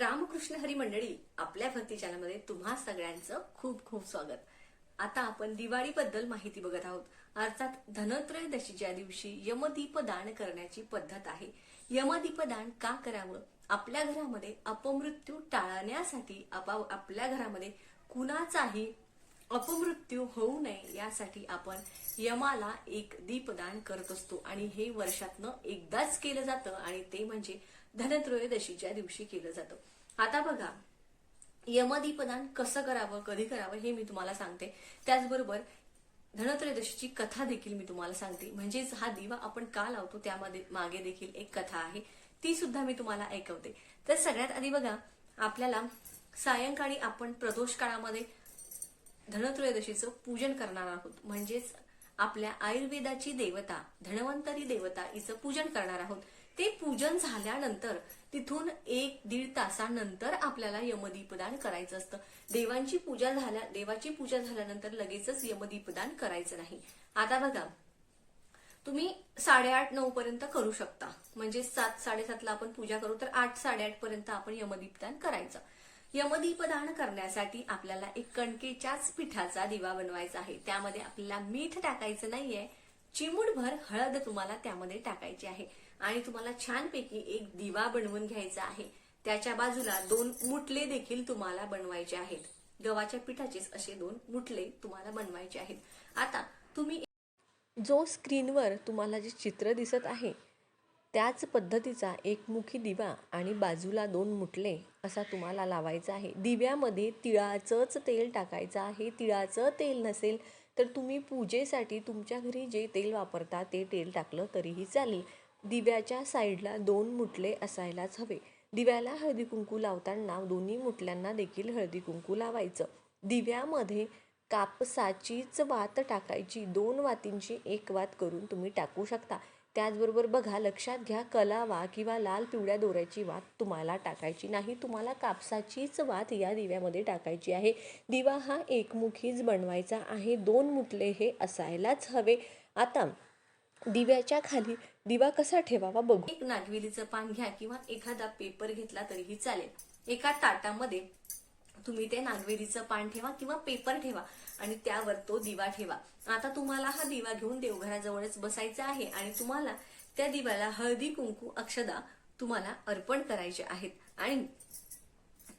रामकृष्ण हरी मंडळी आपल्या भक्ती चॅनलमध्ये तुम्हा सगळ्यांचं खूप खूप स्वागत. आता आपण दिवाळीबद्दल माहिती बघत आहोत. अर्थात धनत्रयोदशीच्या दिवशी यमदीप दान करण्याची पद्धत आहे. यमदीप दान का करावं? आपल्या घरामध्ये अपमृत्यू टाळण्यासाठी आपा- आपल्या घरामध्ये कुणाचाही अपमृत्यू होऊ नये यासाठी आपण यमाला एक दीपदान करत असतो. आणि हे वर्षातनं एकदाच केलं जातं. आणि ते म्हणजे धनत्रयोदशीच्या दिवशी केलं जातं. आता बघा यमदीपदान कसं करावं कधी करावं हे मी तुम्हाला सांगते. त्याचबरोबर धनत्रयोदशीची कथा देखील मी तुम्हाला सांगते. म्हणजेच हा दिवा आपण का लावतो त्यामध्ये मागे देखील एक कथा आहे. ती सुद्धा मी तुम्हाला ऐकवते. तर सगळ्यात आधी बघा आपल्याला सायंकाळी आपण प्रदोष काळामध्ये धनत्रयोदशीचं पूजन करणार आहोत. म्हणजेच आपल्या आयुर्वेदाची देवता धन्वंतरी देवता हिचं पूजन करणार आहोत. ते पूजन झाल्यानंतर तिथून एक दीड तासानंतर आपल्याला यमदीपदान करायचं असतं. देवांची पूजा झाल्या देवाची पूजा झाल्यानंतर लगेचच यमदीपदान करायचं नाही. आता बघा तुम्ही साडेआठ नऊ पर्यंत करू शकता. म्हणजे सात साडेसातला आपण पूजा करू तर आठ साडेआठ पर्यंत आपण यमदीपदान करायचं. यमदीपदान करण्यासाठी आपल्याला एक कणकेच्याच पिठाचा दिवा बनवायचा आहे. त्यामध्ये आपल्याला मीठ टाकायचं नाहीये. चिमूटभर हळद तुम्हाला त्यामध्ये टाकायची आहे. आणि तुम्हाला छानपैकी एक दिवा बनवून घ्यायचा आहे. त्याच्या बाजूला दोन मुटले देखील तुम्हाला बनवायचे आहेत. गव्हाच्या पिठाचेच असे दोन मुटले तुम्हाला बनवायचे आहेत. आता तुम्ही जो स्क्रीनवर तुम्हाला जे चित्र दिसत आहे त्याच पद्धतीचा एक मुखी दिवा आणि बाजूला दोन मुटले असा तुम्हाला लावायचा आहे. दिव्यामध्ये तिळाचंच तेल टाकायचं आहे. तिळाचं तेल नसेल तर तुम्ही पूजेसाठी तुमच्या घरी जे तेल वापरता ते तेल टाकलं तरीही चालेल. दिव्याच्या साईडला दोन मुटले असायलाच हवे. दिव्याला हळदी कुंकू लावताना दोन्ही मुटल्यांना देखील हळदी कुंकू लावायचं. दिव्यामध्ये कापसाचीच वात टाकायची. दोन वातींची एक वात करून तुम्ही टाकू शकता. त्याचबरोबर बघा लक्षात घ्या कलावा किंवा लाल पिवळ्या दोऱ्याची वात तुम्हाला टाकायची नाही. तुम्हाला कापसाचीच वात या दिव्यामध्ये टाकायची आहे. दिवा हा एकमुखीच बनवायचा आहे. दोन मुटले हे असायलाच हवे. आता दिव्याच्या खाली दिवा कसा ठेवावा बघू. एक नागवेलीचं पान घ्या किंवा एखादा पेपर घेतला तरीही चालेल. एका ताटामध्ये तुम्ही ते नागवेलीचं पान ठेवा किंवा पेपर ठेवा आणि त्यावर तो दिवा ठेवा. आता तुम्हाला हा दिवा घेऊन देवघराजवळच बसायचा आहे आणि तुम्हाला त्या दिव्याला हळदी कुंकू अक्षदा तुम्हाला अर्पण करायचे आहेत. आणि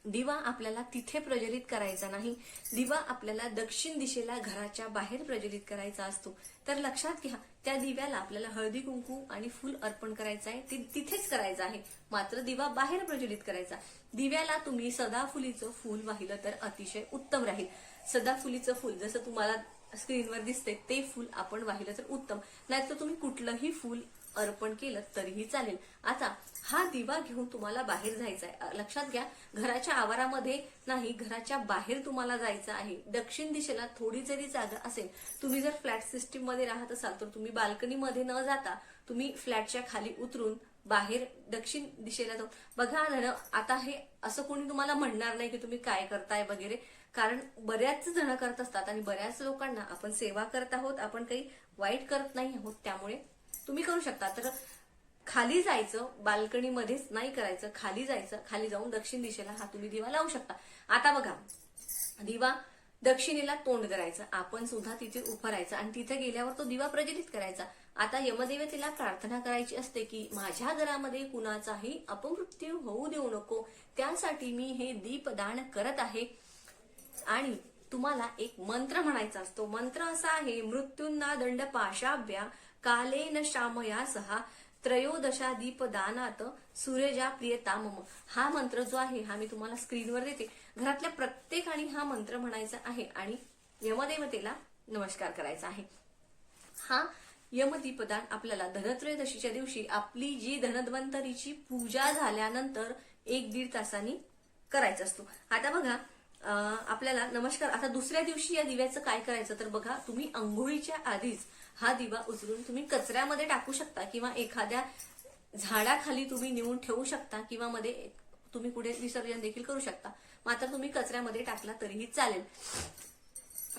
दिवा आपल्याला तिथे प्रज्वलित करायचा नाही. दिवा आपल्याला दक्षिण दिशेला घराच्या बाहेर प्रज्वलित करायचा असतो. तर लक्षात घ्या त्या दिव्याला आपल्याला हळदी कुंकू आणि फुल अर्पण करायचं आहे. ते तिथेच करायचं आहे. मात्र दिवा बाहेर प्रज्वलित करायचा. दिव्याला तुम्ही सदाफुलीचं फूल वाहिलं तर अतिशय उत्तम राहील. सदाफुलीचं फूल जसं तुम्हाला स्क्रीनवर दिसते ते फूल आपण वाहिलं तर उत्तम. नाहीतर तुम्ही कुठलंही फूल अर्पण केलं तरीही चालेल. आता हा दिवा घेऊन तुम्हाला बाहेर जायचा आहे लक्षात घ्या घराच्या आवारामध्ये नाही घराच्या बाहेर तुम्हाला जायचं आहे. दक्षिण दिशेला थोडी जरी जागा असेल तुम्ही जर फ्लॅट सिस्टीममध्ये राहत असाल तर तुम्ही बाल्कनीमध्ये न जाता तुम्ही फ्लॅटच्या खाली उतरून बाहेर दक्षिण दिशेला जाऊ बघा आता हे असं कोणी तुम्हाला म्हणणार नाही की तुम्ही काय करताय वगैरे. कारण बऱ्याच जण करत असतात आणि बऱ्याच लोकांना आपण सेवा करत आहोत आपण काही वाईट करत नाही आहोत त्यामुळे तुम्ही करू शकता. तर खाली जायचं बाल्कनीमध्येच नाही करायचं खाली जायचं खाली जाऊन दक्षिण दिशेला हा तुम्ही दिवा लावू शकता. आता बघा दिवा दक्षिणेला तोंड करायचं आपण सुद्धा तिथे उभं राहायचं आणि तिथे गेल्यावर तो दिवा प्रज्वलित करायचा. आता यमदेवतेला प्रार्थना करायची असते की माझ्या घरामध्ये कुणाचाही अपमृत्यू होऊ देऊ नको त्यासाठी मी हे दीपदान करत आहे. आणि तुम्हाला एक मंत्र म्हणायचा असतो. मंत्र असा आहे मृत्यूंना दंड पाशाभ्या कालेन श्यामया सहा त्रयोदशा दीपदानात सूर्यजा प्रियता मम हा मंत्र जो आहे हा मी तुम्हाला स्क्रीनवर देते. घरातल्या प्रत्येकाने हा मंत्र म्हणायचा आहे आणि यमदेवतेला नमस्कार करायचा आहे. हा यमदीपदान आपल्याला धनत्रयोदशीच्या दिवशी आपली जी धनद्वंतरीची पूजा झाल्यानंतर एक दीड तासांनी करायचा असतो. आता बघा आपल्याला नमस्कार. आता दुसऱ्या दिवशी या दिव्याचं काय करायचं? तर बघा तुम्ही अंघोळीच्या आधीच हा दिवा उचलून तुम्ही कचऱ्यामध्ये टाकू शकता किंवा एखाद्या झाडाखाली तुम्ही नेऊन ठेवू शकता किंवा मध्ये तुम्ही पुढे विसर्जन देखील करू शकता. मात्र तुम्ही कचऱ्यामध्ये टाकला तरीही चालेल.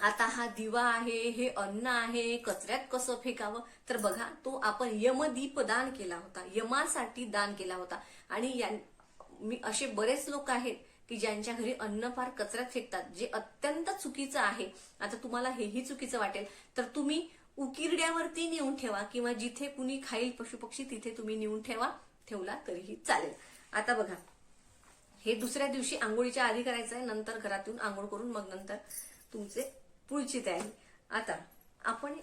आता हा दिवा आहे हे अन्न आहे कचऱ्यात कसं फेकावं? तर बघा तो आपण यमदीप दान केला होता. यमासाठी दान केला होता. आणि या मी असे बरेच लोक आहेत की ज्यांच्या घरी अन्न फार कचऱ्यात फेकतात जे अत्यंत चुकीचं आहे. आता तुम्हाला हेही चुकीचं वाटेल. तर तुम्ही उकिरड्यावरती नेऊन ठेवा किंवा जिथे कुणी खाईल पशुपक्षी तिथे तुम्ही नेऊन ठेवा ठेवला तरीही चालेल. आता बघा. हे दुसऱ्या दिवशी आंघोळीच्या आधी करायचं आहे नंतर घरातून आंघोळ करून मग नंतर तुमचे पुढची तयारी. आता आपण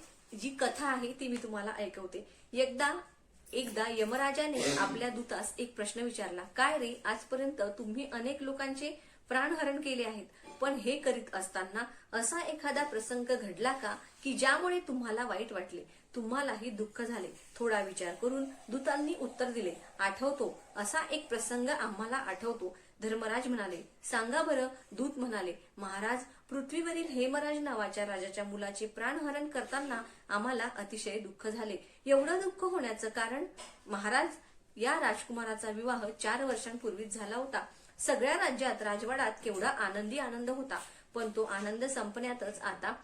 जी कथा आहे ती मी तुम्हाला ऐकवते. एकदा एकदा यमराजाने आपल्या दूतास एक प्रश्न विचारला काय रे आजपर्यंत तुम्ही अनेक लोकांचे प्राणहरण केले आहेत पण हे करीत असताना असा एखादा प्रसंग घडला का की ज्यामुळे तुम्हाला वाईट वाटले? तुम्हालाही दुःख झाले. थोडा विचार करून दूतांनी उत्तर दिले आठवतो असा एक प्रसंग आम्हाला आठवतो. धर्मराज म्हणाले सांगा बरं दूत म्हणाले महाराज पृथ्वीवरील हेमराज नावाच्या राजाच्या मुलाचे प्राणहरण करताना आम्हाला अतिशय दुःख झाले. एवढं दुःख होण्याचं कारण? महाराज या राजकुमाराचा विवाह चार वर्षांपूर्वीच झाला होता. सगळ्या राज्यात राजवाडात केवढा आनंदी आनंद होता. पण तो आनंद संपण्यातच आता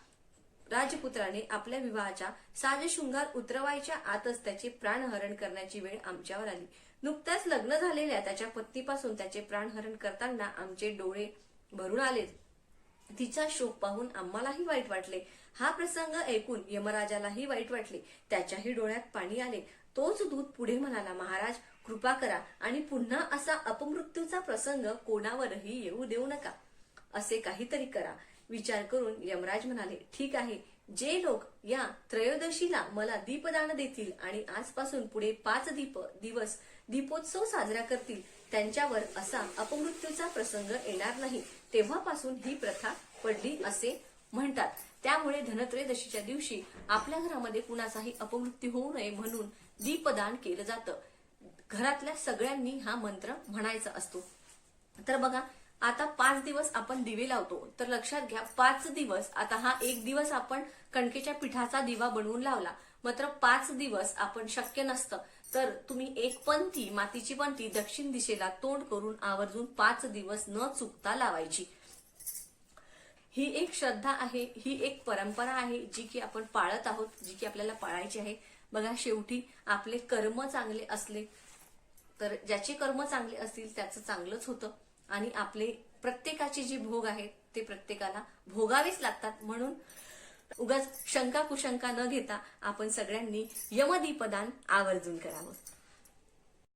राजपुत्राने आपल्या विवाहाच्या साजशृंगार उतरवायच्या आतच त्याचे प्राणहरण करण्याची वेळ आमच्यावर आली. नुकत्याच लग्न झालेल्या त्याच्या पत्नीपासून त्याचे प्राणहरण करताना आमचे डोळे भरून आले. तिचा शोक पाहून आम्हालाही वाईट वाटले. हा प्रसंग ऐकून यमराजालाही वाईट वाटले. त्याच्याही डोळ्यात पाणी आले. तोच दूत पुढे म्हणाला महाराज कृपा करा आणि पुन्हा असा अपमृत्यूचा प्रसंग कोणावरही येऊ देऊ नका. असे काहीतरी करा. विचार करून यमराज म्हणाले ठीक आहे. जे लोक या त्रयोदशीला मला दीपदान देतील आणि आजपासून पुढे पाच दीप दिवस दीपोत्सव साजरा करतील. त्यांच्यावर असा अपमृत्यूचा प्रसंग येणार नाही. तेव्हापासून ही प्रथा पडली असे म्हणतात. त्यामुळे धनत्रयोदशीच्या दिवशी आपल्या घरामध्ये कुणाचाही अपमृत्यू होऊ नये म्हणून दीपदान केलं जातं. घरातल्या सगळ्यांनी हा मंत्र म्हणायचा असतो. तर बघा आता पाच दिवस आपण दिवे लावतो. तर लक्षात घ्या पाच दिवस आता हा एक दिवस आपण कणकेच्या पिठाचा दिवा बनवून लावला. मात्र पाच दिवस आपण शक्य नसतं. तर तुम्ही एक पंथी मातीची पंथी दक्षिण दिशेला तोंड करून आवर्जून पाच दिवस न चुकता लावायची. ही एक श्रद्धा आहे ही एक परंपरा आहे जी की आपण पाळत आहोत जी की आपल्याला पाळायची आहे. बघा शेवटी आपले कर्म चांगले असले तर ज्याचे कर्म चांगले असतील त्याचं चांगलंच होतं. आणि आपले प्रत्येकाचे जे भोग आहेत ते प्रत्येकाला भोगावेच लागतात. म्हणून उगाच शंका कुशंका न घेता आपण सगळ्यांनी यमदीपदान आवर्जून करावं.